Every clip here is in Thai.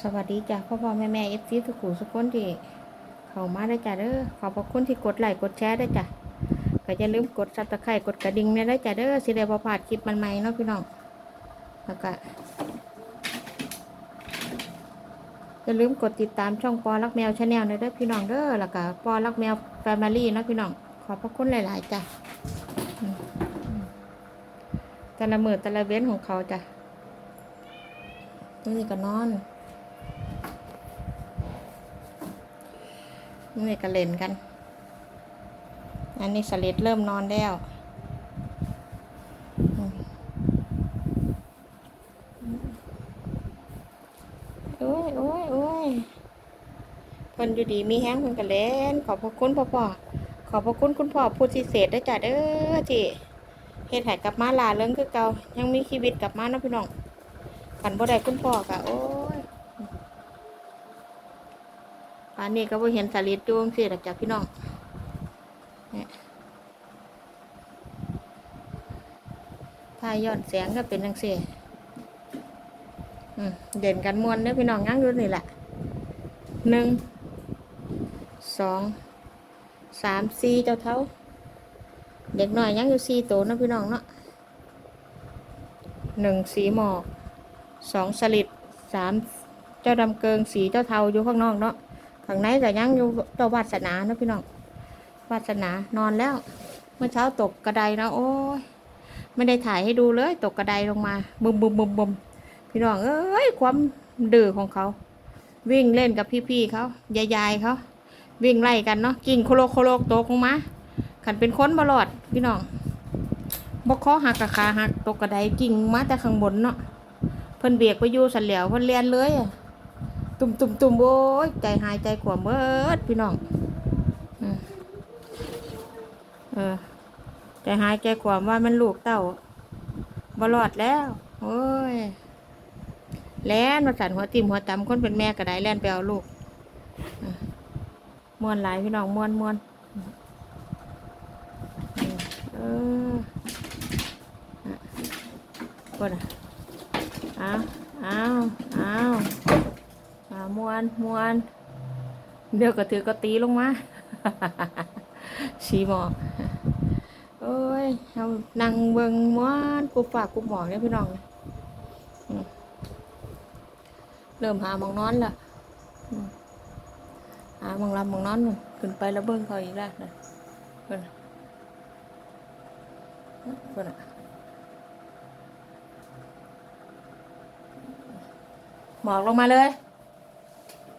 สวัสดีจ้ะพ่อพ่อแม่แม่เอฟซีทุกขู่ทุกคนที่เข้ามาได้จ้ะเด้อขอบพระคุณที่กดไลค์กดแชร์ได้จ้ะก็อย่าลืมกดซับสไครต์กดกระดิ่งเนี่ยได้จ้ะเด้อสิได้บ่พลาดคลิปมันใหม่เนาะพี่น้องแล้วก็อย่าลืมกดติดตามช่องปอรักแมวชาแนลเด้อพี่น้องเด้อแล้วก็ปอรักแมวแฟมิลี่เนาะพี่น้องขอบพระคุณหลาย ๆ จ้ะแต่ละมือแต่ละเว้นของเขาจ้ะนี่ก็นอน นี่อก็เล่นกัน อันนี้สลิดเริ่มนอนแล้วอืมโอ้ยโอ้ยโอ้ยเพิ่นอยู่ดีมีแห้งเพิ่นก็เล่น ขอบพระคุณพ่อพ่อขอบพระคุณคุณพ่อผู้พิเศษด้วยจ้ะเด้อที่เฮ็ดให้กลับมาลาเรื่องคือเก่ายังมีชีวิตกลับมาเนาะพี่น้องขันบ่ได้คุณพ่อก็โอ้ อันนี้ก็บ่เห็นสลิดจูงสิหรอกจ้ะพี่น้องเนี่ยถ้าย้อนแสงก็เป็นจังซี่เด่นกันมวนเด้อพี่น้องงั้งอยู่นี่แหละหนึ่งสองสามสี่เจ้าเท้า เด็กหน่อยยังอยู่สี่ตัวเนาะพี่น้องเนาะหนึ่งสีหมอกสองสลิดสามเจ้าดำเกิงสีเจ้าเทาอยู่ข้างนอกเนาะ ข้างในก็ยังอยู่เจ้าวาสนาเนาะพี่น้องวาสนานอนแล้ว เมื่อเช้าตกกระไดนะโอ้ยไม่ได้ถ่ายให้ดูเลย ตกกระไดลงมาบึมบึมบึมบึมพี่น้องเอ้ยความดื้อของเขา วิ่งเล่นกับพี่ๆเขายายๆเขาวิ่งไล่กันเนาะกิ่งโคโลโคโลตกลงมาขันเป็นค้นบลอด พี่น้องบกคอหักกับขาหักตกกระไดกิ่งมาแต่ข้างบนเนาะเพิ่นเบียกไปอยู่สันเหลียวเพิ่นเลียนเลยอะ ตุ่มตุ่มตุ่มโอ้ยใจหายใจขวามเบิดพี่น้องเออใจหายใจขวามว่ามันลูกเต้าบรอดแล้วโอ้ยแล่นมาสั่นหัวติ่มหัวตำคนเป็นแม่ก็ได้แล่นไปเอาลูกมวนหลายพี่น้องมวนมวนเอออะคนอะอ้าวอ้าวอ้าว วนมวนเดี๋ยวก็ถือก็ตีลงมาชีหมอกโอ้ยเอานั่งเบิงมวนกูฝากกูหมอกเนี่ยพี่น้องเริ่มหามองนอนละมหามองรับหมองนอนนู่นขึ้นไปแล้วเบิ้งเขาอีกแล้วนะเพิ่นน่ะเพิ่นน่ะหมอกลงมาเลย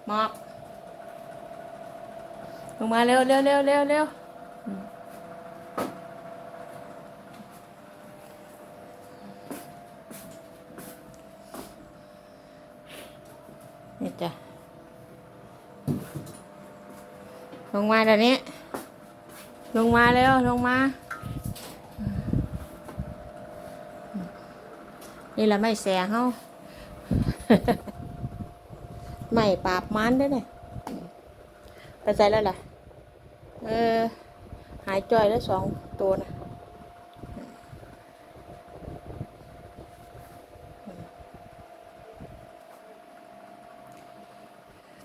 หมอกลงมาเร็วเร็วเร็วเร็วเร็วนี่จ้ะลงมาเดี๋ยวนี้ ลงมาเร็วลงมา นี่แหละไม่แสงเขา ไม่ปราบมันได้เนี่ยไปใจแล้วล่ะ เออ หายจ่อยแล้วสองตัวนะ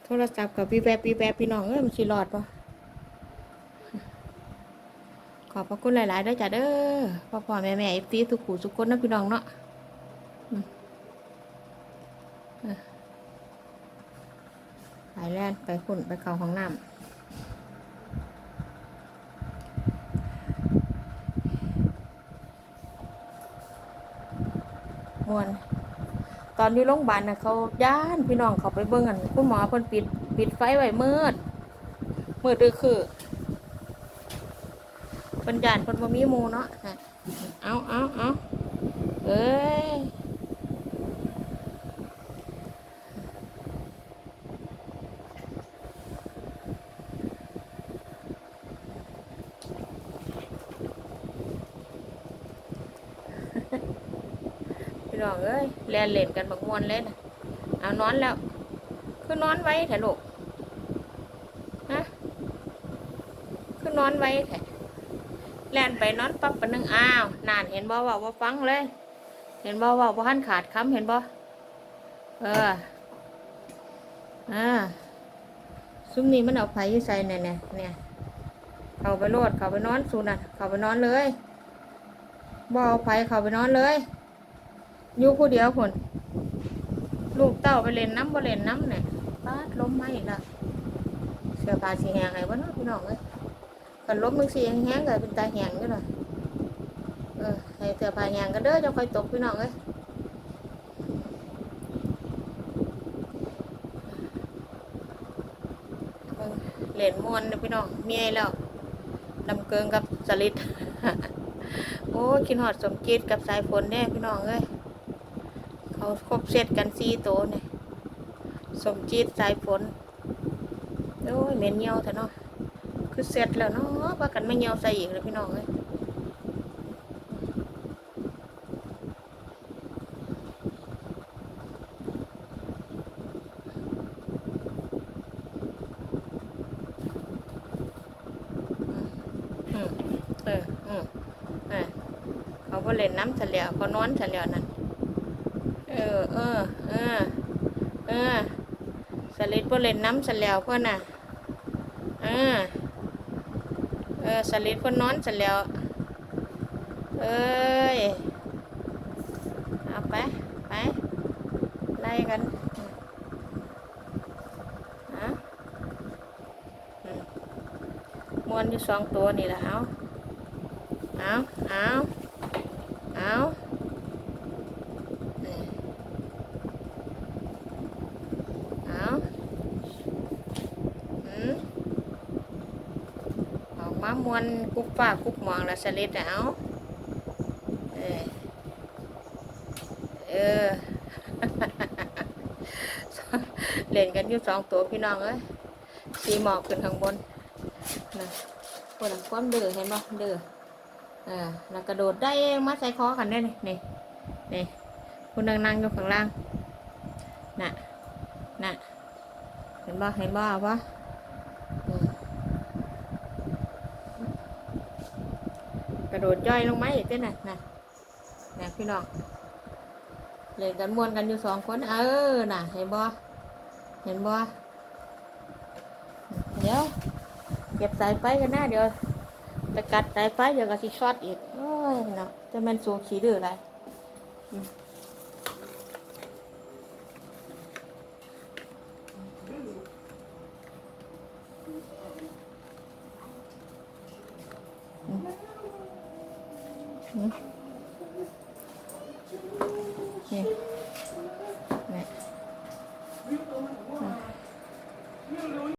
โทรศัพท์กับพี่แวบพี่แวบพี่น้องเอ้ยมันสิรอดปะขอบพระคุณหลายๆด้วยจ้ะเด้อพ่อพ่อแม่แม่เอฟซีทุกขู่ทุกคนนะพี่น้องเนาะอืมเออไป แล่นไปขุ่นไปเข้าห้องน้ำมวน ตอนที่โรงพยาบาลน่ะเขาย่านพี่น้องเขาไปเบิ่งกันคุณหมอเพิ่นปิดปิดไฟไว้มืดมืดคือคือเพิ่นย่านเพิ่นบ่มีหมู่เนาะเอาเอาเอาเอ้ย น้องเอ้ยแล่นเล่นกันบักมวนเลยนะเอานอนแล้ว คือนอนไว้แถลูกฮะคือนอนไว้แถแล่นไปนอนปั๊บปนึงอ้าวนานเห็นบ่ว่าว่าฟังเลย เห็นบ่ว่าว่าหันขาดคำเห็นบ่เอออ่าซุ้มนี้มันเอาไผ่ใส่เนี่ยเนี่ยเนี่ยเขาไปโลดเขาไปนอนสูน่ะเขาไปนอนเลยบ่เอาไผเขาไปนอนเลย อยู่ผู้เดียวคนลูกเต้าไปเล่นน้ำบ่เล่นน้ำเนี่ยป้าดล้มมาอีกและเสื้อผ้าสีแหงไงวะเนาะพี่น้องเอ้ยกันล้มมึงสีแหงๆเลยเป็นตาแหงอยู่เลยเออให้เสื้อผ้าแหงกันเด้อจะค่อยตกพี่น้องเอ้ยเหรียญมวนเด้อพี่น้องเมียแล้วลำเกิงกับสลิดโอ้กินหอดสมจิตกับสายฝนแน่พี่น้องเอ้ย ครบเซตกันสี่โตวเนี่ยสมจิตสายฝนโอ้ยเหม็นเหี่ยวแต่เนาะคือเสร็จแล้วเนาะว่ากันไม่เหี่ยวใส่อีกเลยพี่น้องเอ้ยอืมเออ อืมเออเขาก็เล่นน้ำทะเลเขานอนทะเลนั่น เออเออเออเออสลิดก็เล่นน้ำเฉลียวเพื่อนน่ะเออเออสลิดก็นอนเฉลียวเอ้ยเอาไปไปไล่กันฮะมมวนอยู่สองตัวนี่แหละเอาเอาเอาเอานี่เอาอืมออก มามวนกุ๊บป้ากุ๊บหมองล้วสลิดเอาเออเออเล่นกันอยู่สองตัวพี่น้องเอ้ยสีหมอกขึ้นข้างบนนะปวดความเดือเห็นบ่เดืออ่าแล้วกระโดดได้เองมาใส่คอกันได้นี่นี่นี่คุณนั่งนั่งอยู่ข้างล่างน่ะน่ะเห็นบ่เห็นบ่เอาบ่อืม กระโดดย่อยลงมาอีกด้อน่ะนะนะพี่น้องเล่นกันมวนกันอยู่สองคนเออน่ะเห็นบ่เห็นบ่เดี๋ยวเก็บสายไฟกันหน้าเดี๋ยวไปกัดสายไฟเดี๋ยวก็สิช็อตอีกโอ้ยเนาะจะมันสูขี้ดื้ออะไร อืมอืม